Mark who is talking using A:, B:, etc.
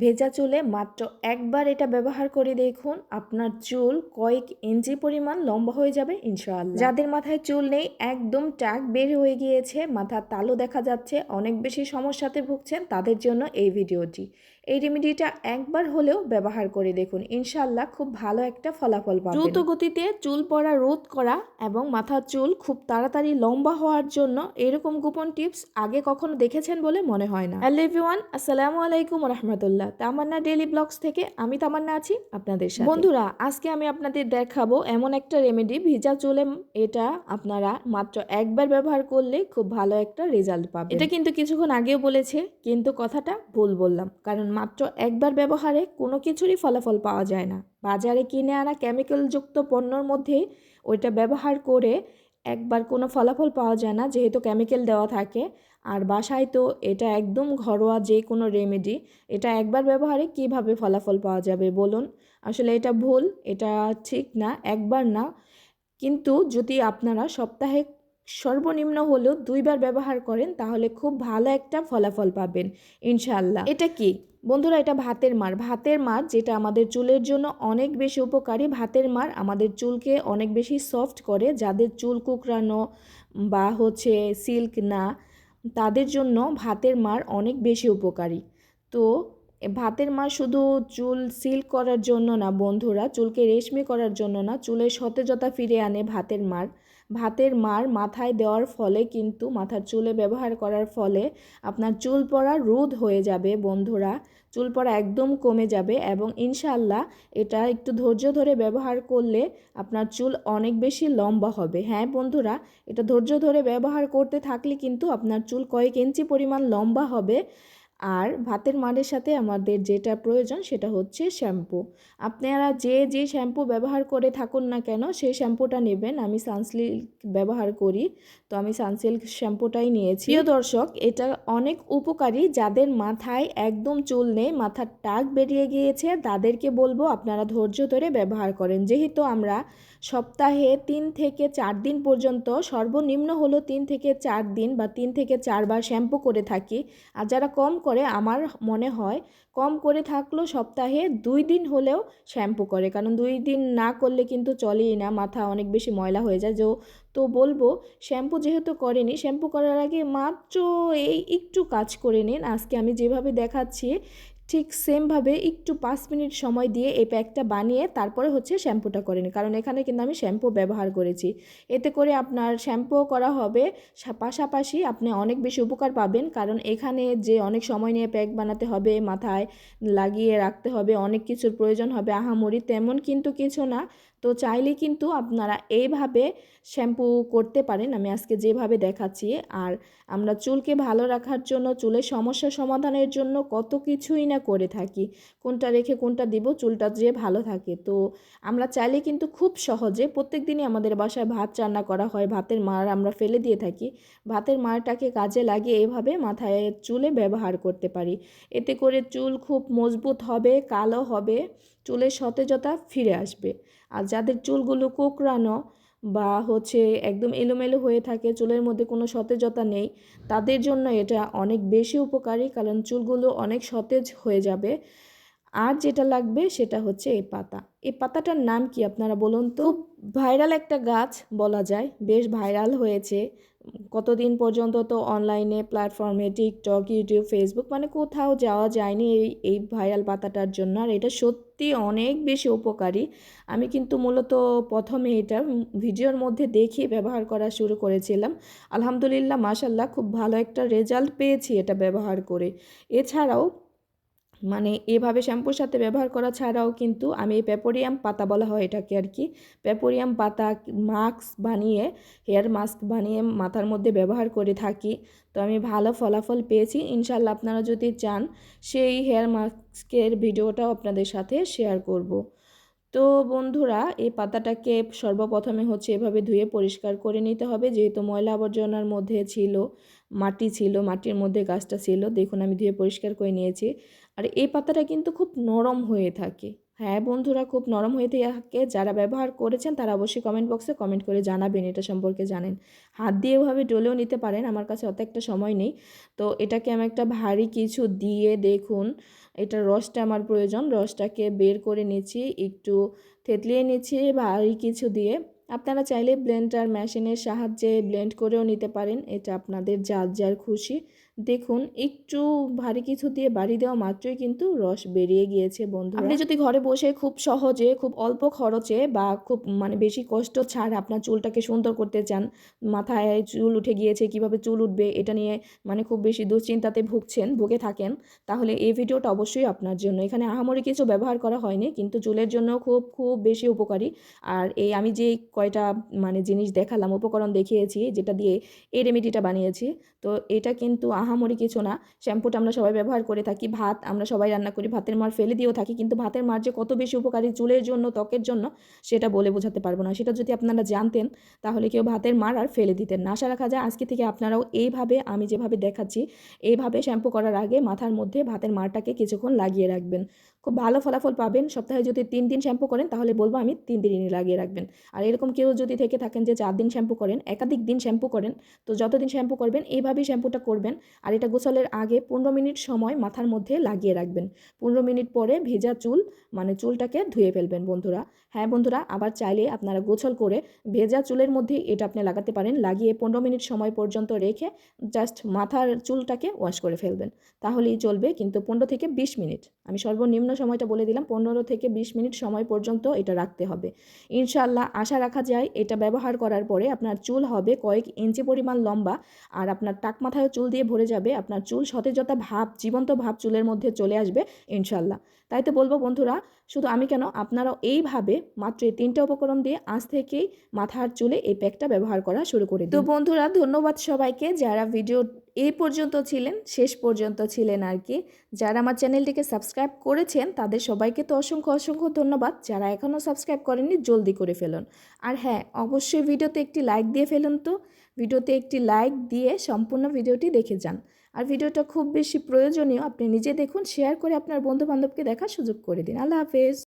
A: ভেজা চুলে মাত্র একবার এটা ব্যবহার করে দেখুন, আপনার চুল কয়েক ইঞ্চি পরিমাণ লম্বা হয়ে যাবে, ইনশাআল্লাহ। যাদের মাথায় চুল নেই, একদম টাক বের হয়ে গিয়েছে, মাথার তালু দেখা যাচ্ছে, অনেক বেশি সমস্যাতে ভুগছেন, তাদের জন্য এই ভিডিওটি। এই রেমেডিটা একবার হলেও ব্যবহার করে দেখুন, ইনশাআল্লাহ খুব ভালো একটা ফলাফল পাবেন। দ্রুত গতিতে চুল পড়া রোধ করা এবং মাথার চুল খুব তাড়াতাড়ি লম্বা হওয়ার জন্য এরকম গোপন টিপস আগে কখনো দেখেছেন বলে মনে হয় না। হ্যালো এভরিওয়ান, আসসালামু আলাইকুম রহমতুল্লাহ। তামান্না ডেলি ব্লগস থেকে আমি তামান্না আছি আপনাদের সাথে। বন্ধুরা আজকে আমি আপনাদের দেখাবো এমন একটা রেমেডি ভিজা চুলে এটা আপনারা মাত্র একবার ব্যবহার করলে খুব ভালো একটা রেজাল্ট পাবেন। এটা কিন্তু কিছুক্ষণ আগেও বলেছে কিন্তু কথাটা ভুল বললাম কারণ মাত্র একবার ব্যবহারে কোনো কিছুরই ফলাফল পাওয়া যায় না। বাজারে কিনে আনা কেমিক্যালযুক্ত পণ্যর মধ্যে ওইটা ব্যবহার করে একবার কোনো ফলাফল পাওয়া যায় না, যেহেতু কেমিক্যাল দেওয়া থাকে। আর বাসায় তো এটা একদম ঘরোয়া যে কোনো রেমেডি এটা একবার ব্যবহারে কীভাবে ফলাফল পাওয়া যাবে বলুন? আসলে এটা ভুল, এটা ঠিক না, একবার না। কিন্তু যদি আপনারা সপ্তাহে সর্বনিম্ন হলেও দুইবার ব্যবহার করেন, তাহলে খুব ভালো একটা ফলাফল পাবেন ইনশাল্লাহ এটা কি? বন্ধুরা, এটা ভাতের মার। ভাতের মার যেটা আমাদের চুলের জন্য অনেক বেশি উপকারী, ভাতের মার আমাদের চুলকে অনেক বেশি সফট করে। যাদের চুল কুকরানো বা হচ্ছে সিল্ক না, তাদের জন্য ভাতের মার অনেক বেশি উপকারী। তো ভাতের মার শুধু চুল সিল্ক করার জন্য না, বন্ধুরা, চুলকে রেশমি করার জন্য না চুলের সতেজতা ফিরে আনে ভাতের মার ভাতের মার মাথায় দেওয়ার ফলে কিন্তু, মাথার চুলে ব্যবহার করার ফলে আপনার চুল পড়া রোধ হয়ে যাবে, বন্ধুরা। চুল পড়া একদম কমে যাবে এবং ইনশাল্লাহ এটা একটু ধৈর্য ধরে ব্যবহার করলে আপনার চুল অনেক বেশি লম্বা হবে। হ্যাঁ বন্ধুরা, এটা ধৈর্য ধরে ব্যবহার করতে থাকলে কিন্তু আপনার চুল কয়েক ইঞ্চি পরিমাণ লম্বা হবে। আর ভাতের মারের সাথে আমাদের যেটা প্রয়োজন সেটা হচ্ছে শ্যাম্পু। আপনারা যে যে শ্যাম্পু ব্যবহার করে থাকুন না কেন, সেই শ্যাম্পুটা নেবেন। আমি সানসিল্ক ব্যবহার করি, তো আমি সানসিল্ক শ্যাম্পুটাই নিয়েছি। প্রিয় দর্শক, এটা অনেক উপকারী। যাদের মাথায় একদম চুল নেই, মাথার টাক বেরিয়ে গিয়েছে, তাদেরকে বলব আপনারা ধৈর্য ধরে ব্যবহার করেন। যেহেতু আমরা সপ্তাহে তিন থেকে চার দিন পর্যন্ত, সর্বনিম্ন হলো তিন থেকে চার দিন বা তিন থেকে চারবার শ্যাম্পু করে থাকি। আর যারা কম করে আমার মনে হয় কম করে থাকলেও সপ্তাহে দুই দিন হলেও শ্যাম্পু করে। কারণ দুই দিন না করলে কিন্তু চলেই না, মাথা অনেক বেশি ময়লা হয়ে যায়। যে তো বলব, শ্যাম্পু যেহেতু করেনি, শ্যাম্পু করার আগে মাত্র এই একটু কাজ করে নিন। আজকে আমি যেভাবে দেখাচ্ছি ঠিক সেমভাবে একটু পাঁচ মিনিট সময় দিয়ে এই প্যাকটা বানিয়ে তারপরে হচ্ছে শ্যাম্পুটা করে নিই কারণ এখানে কিন্তু আমি শ্যাম্পু ব্যবহার করেছি। এতে করে আপনার শ্যাম্পুও করা হবে। পাশাপাশি আপনি অনেক বেশি উপকার পাবেন। কারণ এখানে যে অনেক সময় নিয়ে প্যাক বানাতে হবে, মাথায় লাগিয়ে রাখতে হবে, অনেক কিছুর প্রয়োজন হবে, আহামরি তেমন কিন্তু কিছু না। তো চাইলে কিন্তু আপনারা এইভাবে শ্যাম্পু করতে পারেন। আমি আজকে যেভাবে দেখাচ্ছি, আর আমরা চুলকে ভালো রাখার জন্য, চুলের সমস্যা সমাধানের জন্য কত কিছুই না করে থাকি। কোনটা রেখে কোনটা দিব, চুলটা যে ভালো থাকে। তো আমরা চাইলে কিন্তু খুব সহজে প্রত্যেক দিনই আমাদের বাসায় ভাত রান্না করা হয়, ভাতের মার আমরা ফেলে দিয়ে থাকি। ভাতের মারটাকে কাজে লাগিয়ে এভাবে মাথায় চুলে ব্যবহার করতে পারি। এতে করে চুল খুব মজবুত হবে, কালো হবে। চুলের সতেজতা ফিরে আসবে। আর যাদের চুলগুলো কোকড়ানো বা হচ্ছে একদম এলোমেলো হয়ে থাকে, চুলের মধ্যে কোনো সতেজতা নেই, তাদের জন্য এটা অনেক বেশি উপকারী, কারণ চুলগুলো অনেক সতেজ হয়ে যাবে। আর যেটা লাগবে সেটা হচ্ছে এই পাতা। এই পাতাটার নাম কি আপনারা বলুন তো? ভাইরাল একটা গাছ বলা যায়। বেশ ভাইরাল হয়েছে। কতদিন পর্যন্ত তো অনলাইনে প্ল্যাটফর্মে টিকটক, ইউটিউব, ফেসবুক মানে কোথাও যাওয়া যায়নি এই এই ভাইরাল পাতাটার জন্য। আর এটা সত্যি অনেক বেশি উপকারী। আমি কিন্তু মূলত প্রথমে এটা ভিডিওর মধ্যে দেখে ব্যবহার করা শুরু করেছিলাম। আলহামদুলিল্লাহ মাসাল্লাহ খুব ভালো একটা রেজাল্ট পেয়েছি এটা ব্যবহার করে। এছাড়াও মানে এভাবে শ্যাম্পুর সাথে ব্যবহার করা ছাড়াও কিন্তু আমি এই পেপোরিয়াম পাতা বলা হয় এটাকে আর কি, পেপোরিয়াম পাতা, মাস্ক বানিয়ে, হেয়ার মাস্ক বানিয়ে মাথার মধ্যে ব্যবহার করে থাকি। তো আমি ভালো ফলাফল পেয়েছি। ইনশাল্লাহ আপনারা যদি চান, সেই হেয়ার মাস্কের ভিডিওটাও আপনাদের সাথে শেয়ার করব। তো বন্ধুরা, এই পাতাটাকে সর্বপ্রথমে হচ্ছে এভাবে ধুয়ে পরিষ্কার করে নিতে হবে। যেহেতু ময়লা আবর্জনার মধ্যে ছিল, মাটি ছিল, মাটির মধ্যে গাছটা ছিল, দেখুন আমি ধুয়ে পরিষ্কার করে নিয়েছি। আর এই পাতাটা কিন্তু খুব নরম হয়ে থাকে। হ্যাঁ বন্ধুরা, খুব নরম হয়ে থাকে। যারা ব্যবহার করেছেন তারা অবশ্যই কমেন্ট বক্সে কমেন্ট করে জানাবেন, এটা সম্পর্কে জানেন। হাত দিয়ে এভাবে ডলেও নিতে পারেন, আমার কাছে অত একটা সময় নেই। তো এটাকে আমি একটা ভারী কিছু দিয়ে দেখুন, এটা রসটা আমার প্রয়োজন। রসটাকে বের করে নিচ্ছি, একটু থেতলিয়ে নিচ্ছি, ভারী কিছু দিয়ে। আপনারা চাইলে ব্লেন্ডার মেশিনের সাহায্যে ব্লেন্ড করেও নিতে পারেন, এটা আপনাদের যার যার খুশি। দেখুন, একটু ভারী কিছু দিয়ে বাড়ি দেওয়া মাত্রই কিন্তু রস বেরিয়ে গিয়েছে বন্ধু আপনি যদি ঘরে বসে খুব সহজে, খুব অল্প খরচে বা খুব মানে বেশি কষ্ট ছাড় আপনার চুলটাকে সুন্দর করতে চান, মাথায় চুল উঠে গিয়েছে, কীভাবে চুল উঠবে এটা নিয়ে মানে খুব বেশি দুশ্চিন্তাতে ভুগছেন, ভুগে থাকেন, তাহলে এই ভিডিওটা অবশ্যই আপনার জন্য। এখানে আহামরি কিছু ব্যবহার করা হয়নি, কিন্তু চুলের জন্য খুব খুব বেশি উপকারী। আর এই আমি যে কয়টা মানে জিনিস দেখালাম, উপকরণ দেখিয়েছি, যেটা দিয়ে এই রেমেডিটা বানিয়েছি, তো এটা কিন্তু আহামরি কিছু না। শ্যাম্পুটা আমরা সবাই ব্যবহার করে থাকি, ভাত আমরা সবাই রান্না করি, ভাতের মার ফেলে দিয়েও থাকি, কিন্তু ভাতের মার যে কত বেশি উপকারী চুলের জন্য, ত্বকের জন্য, সেটা বলে বোঝাতে পারব না। সেটা যদি আপনারা জানতেন, তাহলে কেউ ভাতের মার আর ফেলে দিতেন না। আশা রাখা যায় আজকে থেকে আপনারাও এইভাবে, আমি যেভাবে দেখাচ্ছি, এইভাবে শ্যাম্পু করার আগে মাথার মধ্যে ভাতের মারটাকে কিছুক্ষণ লাগিয়ে রাখবেন। খুব ভালো ফলাফল পাবেন। সপ্তাহে যদি তিন দিন শ্যাম্পু করেন, তাহলে বলব আমি তিন দিনই লাগিয়ে রাখবেন। আর এরকম কেউ যদি থেকে থাকেন যে চার দিন শ্যাম্পু করেন, একাধিক দিন শ্যাম্পু করেন, তো যতদিন শ্যাম্পু করবেন, এইভাবেই শ্যাম্পুটা করবেন। আর এটা গোসলের আগে পনেরো মিনিট সময় মাথার মধ্যে লাগিয়ে রাখবেন। পনেরো মিনিট পরে ভেজা চুল মানে চুলটাকে ধুয়ে ফেলবেন বন্ধুরা। হ্যাঁ বন্ধুরা, আবার চাইলে আপনারা গোছল করে ভেজা চুলের মধ্যে এটা আপনি লাগাতে পারেন। লাগিয়ে পনেরো মিনিট সময় পর্যন্ত রেখে জাস্ট মাথার চুলটাকে ওয়াশ করে ফেলবেন। তাহলেই চলবে কিন্তু পনেরো থেকে বিশ মিনিট। আমি সর্বনিম্ন সময়টা বলে দিলাম, পনেরো থেকে বিশ মিনিট সময় পর্যন্ত এটা রাখতে হবে। ইনশাল্লাহ আশা রাখা যায় এটা ব্যবহার করার পরে আপনার চুল হবে কয়েক ইঞ্চি পরিমাণ লম্বা আর আপনার টাক মাথায় চুল দিয়ে ভরে যাবে, আপনার চুল সতেজতা ভাব, জীবন্ত ভাব চুলের মধ্যে চলে আসবে ইনশাল্লাহ তাই তো বলব বন্ধুরা, শুধু আমি কেন, আপনারাও এইভাবে মাত্র এই তিনটা উপকরণ দিয়ে আজ থেকেই মাথার চুলে এই প্যাকটা ব্যবহার করা শুরু করে। তো বন্ধুরা, ধন্যবাদ সবাইকে যারা ভিডিও এই পর্যন্ত ছিলেন, শেষ পর্যন্ত ছিলেন আর কি। যারা আমার চ্যানেলটিকে সাবস্ক্রাইব করেছেন, তাদের সবাইকে তো অসংখ্য অসংখ্য ধন্যবাদ। যারা এখনও সাবস্ক্রাইব করেননি, জলদি করে ফেলুন। আর হ্যাঁ অবশ্যই ভিডিওতে একটি লাইক দিয়ে ফেলুন তো। ভিডিওতে একটি লাইক দিয়ে সম্পূর্ণ ভিডিওটি দেখে যান। আর ভিডিওটা খুব বেশি প্রয়োজনীয়, আপনি নিজে দেখুন, শেয়ার করে আপনার বন্ধু বান্ধবকে দেখার সুযোগ করে দিন। আল্লাহ হাফেজ।